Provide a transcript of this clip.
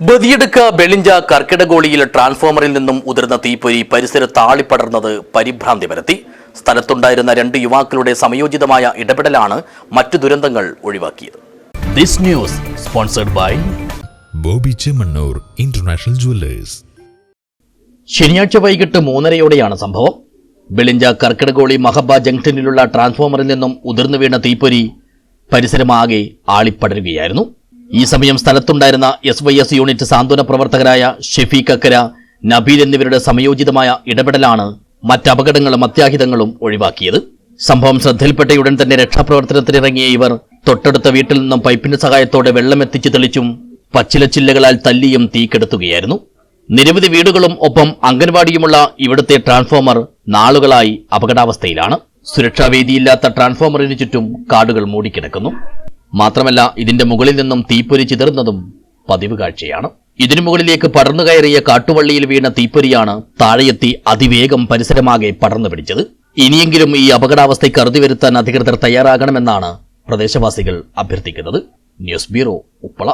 ബദിയെടുക്ക ബെളിഞ്ച കർക്കിടകോളിയിൽ ട്രാൻസ്ഫോമറിൽ നിന്നും ഉതിർന്ന തീപ്പൊരി പരിസര ആളിപ്പടർന്നത് പരിഭ്രാന്തി പരത്തി. സ്ഥലത്തുണ്ടായിരുന്ന രണ്ട് യുവാക്കളുടെ സമയോചിതമായ ഇടപെടലാണ് മറ്റു ദുരന്തങ്ങൾ ഒഴിവാക്കിയത്. This news sponsored by Bobby Chemmanur international jewellers. ശനിയാഴ്ച വൈകിട്ട് മൂന്നരയോടെയാണ് സംഭവം. ബെളിഞ്ച കർക്കിടകോളി മഹബ ജംഗ്ഷനിലുള്ള ട്രാൻസ്ഫോമറിൽ നിന്നും ഉതിർന്നു വീണ തീപ്പൊരി പരിസരമാകെ ആളിപ്പടരുകയായിരുന്നു. ഈ സമയം സ്ഥലത്തുണ്ടായിരുന്ന എസ് വൈ എസ് യൂണിറ്റ് സാന്ത്വന പ്രവർത്തകരായ ഷെഫീഖ് അക്കര നബീൽ എന്നിവരുടെ സമയോചിതമായ ഇടപെടലാണ് മറ്റ് അപകടങ്ങളും അത്യാഹിതങ്ങളും ഒഴിവാക്കിയത്. സംഭവം ശ്രദ്ധയിൽപ്പെട്ടയുടൻ തന്നെ രക്ഷാപ്രവർത്തനത്തിനിറങ്ങിയ ഇവർ തൊട്ടടുത്ത വീട്ടിൽ നിന്നും പൈപ്പിന്റെ സഹായത്തോടെ വെള്ളം എത്തിച്ചു തെളിച്ചും പച്ചിലച്ചില്ലകളാൽ തല്ലിയും തീക്കെടുത്തുകയായിരുന്നു. നിരവധി വീടുകളും ഒപ്പം അംഗൻവാടിയുമുള്ള ഇവിടുത്തെ ട്രാൻസ്ഫോമർ നാളുകളായി അപകടാവസ്ഥയിലാണ്. സുരക്ഷാവേദിയില്ലാത്ത ട്രാൻസ്ഫോമറിന് ചുറ്റും കാടുകൾ മൂടിക്കിടക്കുന്നു. മാത്രമല്ല ഇതിന്റെ മുകളിൽ നിന്നും തീപ്പൊരി ചിതറുന്നതും പതിവ് കാഴ്ചയാണ്. ഇതിനു മുകളിലേക്ക് പടർന്നു കയറിയ കാട്ടുവള്ളിയിൽ വീണ തീപ്പൊരിയാണ് താഴെയെത്തി അതിവേഗം പരിസരമാകെ പടർന്നു പിടിച്ചത്. ഇനിയെങ്കിലും ഈ അപകടാവസ്ഥയ്ക്ക് അറുതി വരുത്താൻ അധികൃതർ തയ്യാറാകണമെന്നാണ് പ്രദേശവാസികൾ അഭ്യർത്ഥിക്കുന്നത്. News bureau Uppala.